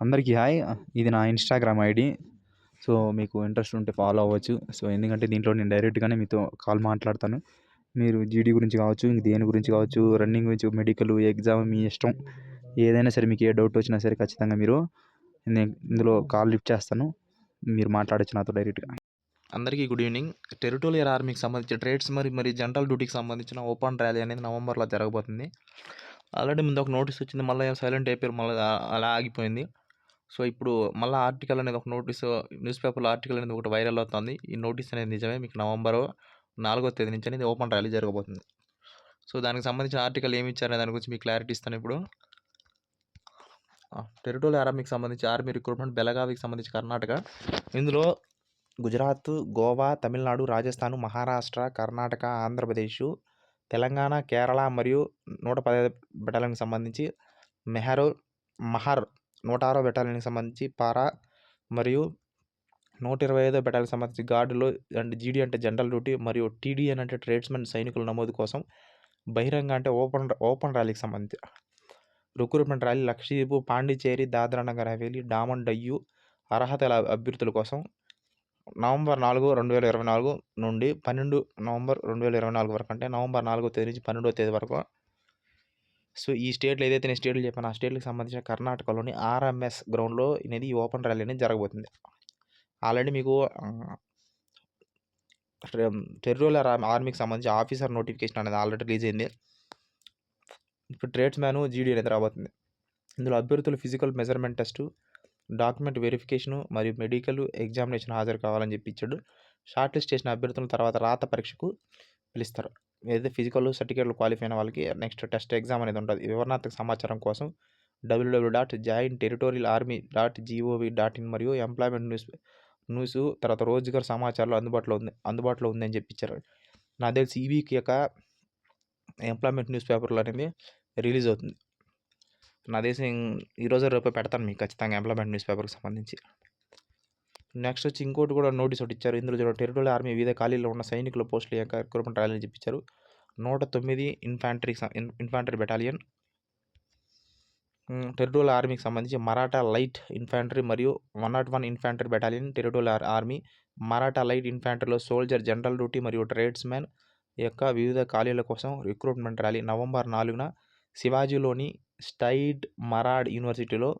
అందరికీ హాయ్. ఇది నా ఇన్స్టాగ్రామ్ ఐడి. సో మీకు ఇంట్రెస్ట్ ఉంటే ఫాలో అవ్వచ్చు. సో ఎందుకంటే దీంట్లో నేను డైరెక్ట్గానే మీతో కాల్ మాట్లాడతాను. మీరు జీడీ గురించి కావచ్చు ఇంక దేని గురించి కావచ్చు రన్నింగ్ గురించి మెడికల్ ఎగ్జామ్ మీ ఇష్టం. ఏదైనా సరే మీకు ఏ డౌట్ వచ్చినా సరే ఖచ్చితంగా మీరు నేను ఇందులో కాల్ లిఫ్ట్ చేస్తాను. మీరు మాట్లాడచ్చు నాతో డైరెక్ట్గా. అందరికీ గుడ్ ఈవినింగ్. టెరిటోరియల్ ఆర్మీకి సంబంధించి ట్రేడ్స్ మరి మరి జనరల్ డ్యూటీకి సంబంధించిన ఓపెన్ ర్యాలీ అనేది నవంబర్లో జరగబోతుంది. ఆల్రెడీ ముందు ఒక నోటీస్ వచ్చింది మళ్ళీ సైలెంట్ అయిపోయారు మళ్ళీ అలా ఆగిపోయింది. సో ఇప్పుడు మళ్ళీ ఆర్టికల్ అనేది ఒక నోటీస్ న్యూస్ పేపర్లో ఆర్టికల్ అనేది ఒకటి వైరల్ అవుతుంది. ఈ నోటీస్ అనేది నిజమే. మీకు నవంబర్ నాలుగో తేదీ నుంచి అనేది ఓపెన్ ర్యాలీ జరగబోతుంది. సో దానికి సంబంధించిన ఆర్టికల్ ఏమి ఇచ్చారనే దాని గురించి మీకు క్లారిటీ ఇస్తాను ఇప్పుడు. టెరిటోరియల్ ఆర్మీకి సంబంధించి ఆర్మీ రిక్రూట్మెంట్ బెలగావికి సంబంధించి కర్ణాటక. ఇందులో గుజరాత్ గోవా తమిళనాడు రాజస్థాన్ మహారాష్ట్ర కర్ణాటక ఆంధ్రప్రదేశ్ తెలంగాణ కేరళ మరియు నూట పదహైదు బెటాలియన్కి సంబంధించి మెహరో మహర్ నూట ఆరో బెటాలియన్కి సంబంధించి పారా మరియు నూట ఇరవై ఐదో బెటాలియన్కి సంబంధించి గార్డులు అండ్ జీడీ అంటే జనరల్ డ్యూటీ మరియు టీడీఎన్ అంటే ట్రేడ్స్మెన్ సైనికుల నమోదు కోసం బహిరంగ అంటే ఓపెన్ ఓపెన్ ర్యాలీకి సంబంధించి. రిక్రూట్మెంట్ ర్యాలీ లక్షద్వీప్ పాండిచేరి దాద్రా నగర్ హవేలీ డామన్ డయ్యు అర్హతల అభ్యర్థుల కోసం నవంబర్ నాలుగు రెండు వేల ఇరవై నాలుగు నుండి పన్నెండు నవంబర్ రెండు వేల ఇరవై నాలుగు వరకు అంటే నవంబర్ నాలుగో తేదీ నుంచి పన్నెండో తేదీ వరకు సో ఈ స్టేట్లో ఏదైతే నేను స్టేట్లు చెప్పాను ఆ స్టేట్కి సంబంధించిన కర్ణాటకలోని ఆర్ఎంఎస్ గ్రౌండ్లో అనేది ఈ ఓపెన్ ర్యాలీ అనేది జరగబోతుంది. ఆల్రెడీ మీకు టెర్రోల్ ఆర్మీకి సంబంధించి ఆఫీసర్ నోటిఫికేషన్ అనేది ఆల్రెడీ రిలీజ్ అయింది. ఇప్పుడు ట్రేడ్స్ మ్యాను జీడీ అనేది రాబోతుంది. ఇందులో అభ్యర్థులు physical measurement test document verification మరియు మెడికల్ ఎగ్జామినేషన్ హాజరు కావాలని చెప్పి ఇచ్చాడు. షార్ట్ లిస్ట్ చేసిన అభ్యర్థుల తర్వాత రాత పరీక్షకు పిలుస్తారు. ఏదైతే ఫిజికల్ సర్టిఫికేట్లు క్వాలిఫై అయిన వాళ్ళకి నెక్స్ట్ టెస్ట్ ఎగ్జామ్ అనేది ఉంటుంది. వివరణాత్మక సమాచారం కోసం W W dot join territorial army dot GOV dot in మరియు ఎంప్లాయ్మెంట్ న్యూస్ న్యూస్ తర్వాత రోజుగారు సమాచారాలు అందుబాటులో ఉంది అందుబాటులో ఉందని చెప్పించారు నాకు తెలిసి ఈ వీక్ యొక్క ఎంప్లాయ్మెంట్ న్యూస్ పేపర్లు అనేది రిలీజ్ అవుతుంది. నా దేశం ఈరోజు రేపు పెడతాను మీకు ఖచ్చితంగా ఎంప్లాయ్మెంట్ న్యూస్ పేపర్కి సంబంధించి. నెక్స్ట్ వచ్చి ఇంకోటి కూడా నోటీస్ ఒకటి ఇచ్చారు. ఇందులో చూడండి టెరిటోరియల్ ఆర్మీ వివిధ ఖాళీలో ఉన్న సైనికుల పోస్టుల యొక్క రిక్రూట్మెంట్ రాయాలని చెప్పించారు నూట తొమ్మిది ఇన్ఫాంట్రీ ఇన్ఫాంట్రీ బెటాలియన్ టెరిటోల్ ఆర్మీకి సంబంధించి మరాఠా లైట్ ఇన్ఫాంట్రీ మరియు one nought one infantry battalion territorial army Maratha light ఇన్ఫాంట్రీలో soldier general duty మరియు ట్రేడ్స్మెన్ యొక్క వివిధ ఖాళీల కోసం రిక్రూట్మెంట్ ర్యాలీ నవంబర్ నాలుగున శివాజీలోని స్టైడ్ మరాడ్ యూనివర్సిటీలో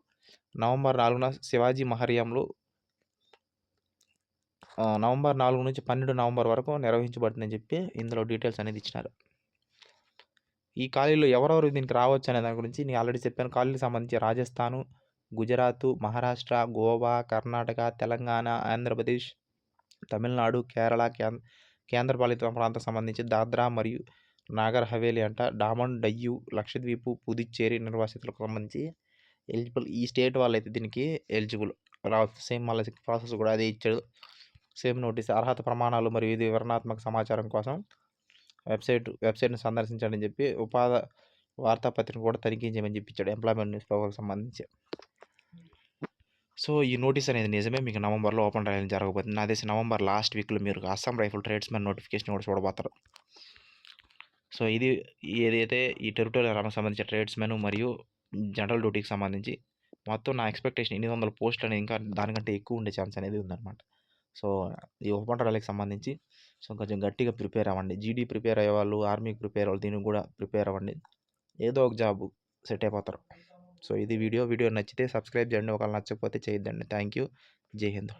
నవంబర్ నాలుగున శివాజీ మహర్యంలో నవంబర్ నాలుగు నుంచి పన్నెండు నవంబర్ వరకు నిర్వహించబడుతుందని చెప్పి ఇందులో డీటెయిల్స్ అనేది ఇచ్చినారు. ఈ ఖాళీలో ఎవరెవరు దీనికి రావచ్చు అనే దాని గురించి నేను ఆల్రెడీ చెప్పాను. ఖాళీలకు సంబంధించి రాజస్థాను గుజరాత్ మహారాష్ట్ర గోవా కర్ణాటక తెలంగాణ ఆంధ్రప్రదేశ్ తమిళనాడు కేరళ కేంద్రపాలిత ప్రాంతం సంబంధించి దాద్రా మరియు నాగర్ హవేలీ అంట డామన్ డయ్యు లక్షద్వీపు పుదుచ్చేరి నిర్వాసితులకు సంబంధించి ఎలిజిబుల్ ఈ స్టేట్ వాళ్ళైతే దీనికి ఎలిజిబుల్. సేమ్ మళ్ళీ ప్రాసెస్ కూడా అదే ఇచ్చాడు. సేమ్ నోటీస్ అర్హత ప్రమాణాలు మరియు ఇది వివరణాత్మక సమాచారం కోసం వెబ్సైట్ వెబ్సైట్ని సందర్శించండి అని చెప్పి ఉపాధి వార్తాపత్రిక కూడా తనిఖీ చేయమని చెప్పించాడు ఎంప్లాయ్మెంట్ న్యూస్ పేపర్కి సంబంధించి. సో ఈ నోటీస్ అనేది నిజమే మీకు నవంబర్లో ఓపెన్ ర్యాలీ జరగబోతుంది. నా తెలిసి నవంబర్ లాస్ట్ వీక్లో మీరు అస్సాం రైఫిల్ ట్రేడ్స్మెన్ నోటిఫికేషన్ కూడా చూడబోతారు. సో ఇది ఏదైతే ఈ టెరిటోరియల్ రంగం సంబంధించిన ట్రేడ్స్మెన్ మరియు జనరల్ డ్యూటీకి సంబంధించి మొత్తం నా ఎక్స్పెక్టేషన్ ఎనిమిది వందల పోస్టులు అనేది ఇంకా దానికంటే ఎక్కువ ఉండే ఛాన్స్ అనేది ఉందన్నమాట. సో ఈ ఓపెన్ ర్యాలీకి సంబంధించి సో కొంచెం గట్టిగా ప్రిపేర్ అవ్వండి. జీడీ ప్రిపేర్ అయ్యేవాళ్ళు ఆర్మీకి ప్రిపేర్ అవ్వాలి దీనికి కూడా ప్రిపేర్ అవ్వండి. ఏదో ఒక జాబ్ సెట్ అయిపోతారు. సో ఇది వీడియో. వీడియో నచ్చితే సబ్స్క్రైబ్ చేయండి. ఒకవేళ నచ్చకపోతే చేయొద్దండి. థ్యాంక్ యూ జై హింద్.